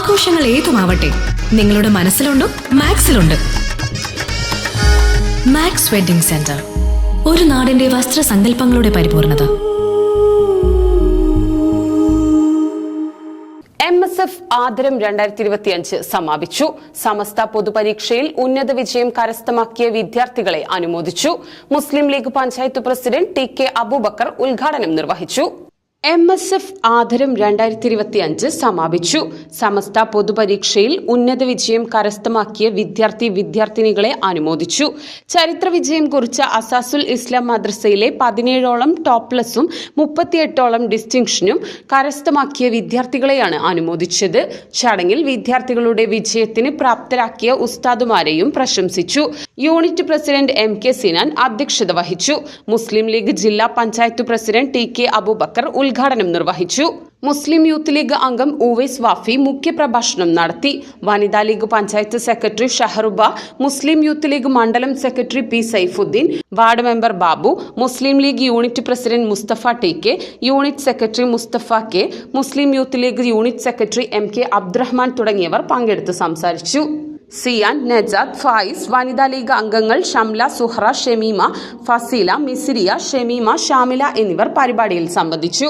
ആഘോഷങ്ങൾ ഏതുമാവട്ടെ നിങ്ങളുടെ മനസ്സിലുണ്ടോ മാക്സിലുണ്ട്. മാക്സ് വെഡിംഗ് സെന്റർ ഒരു നാടിന്റെ വസ്ത്രസങ്കല്പങ്ങളുടെ പരിപൂർണത. എം എസ് എഫ് ആദരം രണ്ടായിരത്തി ഇരുപത്തിയഞ്ച് സമാപിച്ചു. സമസ്ത പൊതുപരീക്ഷയിൽ ഉന്നത വിജയം കരസ്ഥമാക്കിയ വിദ്യാർത്ഥികളെ അനുമോദിച്ചു. Muslim League panchayat president T K Abubakar ഉദ്ഘാടനം നിർവഹിച്ചു. എം എസ് എഫ് ആദരം രണ്ടായിരത്തി ഇരുപത്തി അഞ്ച് സമാപിച്ചു. സമസ്ത പൊതുപരീക്ഷയിൽ ഉന്നത വിജയം കരസ്ഥമാക്കിയ വിദ്യാർത്ഥി വിദ്യാർത്ഥിനികളെ അനുമോദിച്ചു. ചരിത്ര വിജയം കുറിച്ച അസാസുൽ ഇസ്ലാം മദ്രസയിലെ പതിനേഴോളം ടോപ്പ് പ്ലസും മുപ്പത്തിയെട്ടോളം ഡിസ്റ്റിങ്ഷനും കരസ്ഥമാക്കിയ വിദ്യാർത്ഥികളെയാണ് അനുമോദിച്ചത്. ചടങ്ങിൽ വിദ്യാർത്ഥികളുടെ വിജയത്തിന് പ്രാപ്തരാക്കിയ ഉസ്താദുമാരെയും പ്രശംസിച്ചു. Unit president M K Sinan അധ്യക്ഷത വഹിച്ചു. മുസ്ലിം ലീഗ് ജില്ലാ panchayat president T K Abubakar ഉദ്ഘാടനം നിർവഹിച്ചു. മുസ്ലിം യൂത്ത് ലീഗ് അംഗം ഉവൈസ് വാഫി മുഖ്യപ്രഭാഷണം നടത്തി. വനിതാ ലീഗ് പഞ്ചായത്ത് സെക്രട്ടറി ഷഹറുബ മുസ്ലിം യൂത്ത് ലീഗ് മണ്ഡലം secretary P Saifuddin ward member Babu Muslim League unit president Mustafa T K unit secretary Mustafa K Muslim Youth League unit secretary M K Abdurahman തുടങ്ങിയവർ പങ്കെടുത്ത് സംസാരിച്ചു. സിയാൻ നജാദ് ഫായിസ് വനിതാ league അംഗങ്ങൾ ഷംല സുഹ്ര ഷെമീമ ഫസീല മിസിരിയ ഷെമീമ ഷാമില എന്നിവർ പരിപാടിയിൽ സംബന്ധിച്ചു.